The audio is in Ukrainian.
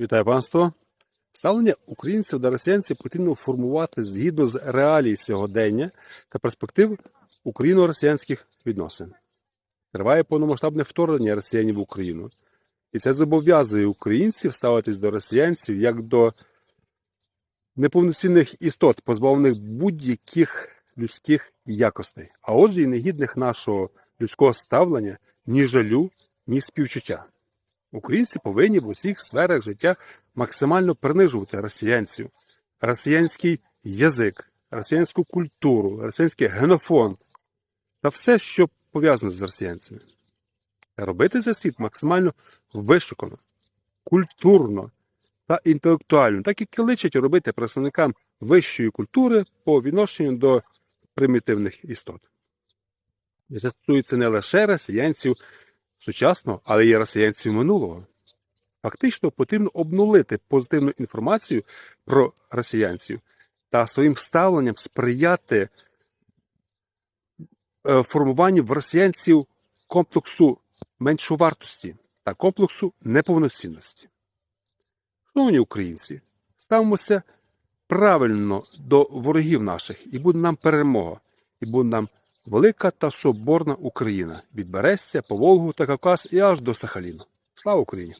Вітаю панство. Ставлення українців до росіянців потрібно формувати згідно з реалій сьогодення та перспектив україно-росіянських відносин. Триває повномасштабне вторгнення росіянів в Україну, і це зобов'язує українців ставитись до росіянців як до неповноцінних істот, позбавлених будь-яких людських якостей, а отже, і негідних нашого людського ставлення, ні жалю, ні співчуття. Українці повинні в усіх сферах життя максимально принижувати росіянців, росіянський язик, росіянську культуру, росіянський генофонд та все, що пов'язане з росіянцями. Та робити це світ максимально вишукано, культурно та інтелектуально, так і личить робити представникам вищої культури по відношенню до примітивних істот. Це стосується не лише росіянців сучасного, але й росіянців минулого. Фактично потрібно обнулити позитивну інформацію про росіянців та своїм ставленням сприяти е, формуванню в росіянців комплексу меншовартості та комплексу неповноцінності. Шановні українці, ставимося правильно до ворогів наших, і буде нам перемога, і буде нам велика та соборна Україна від Берестя по Волгу та Кавказ і аж до Сахаліну. Слава Україні!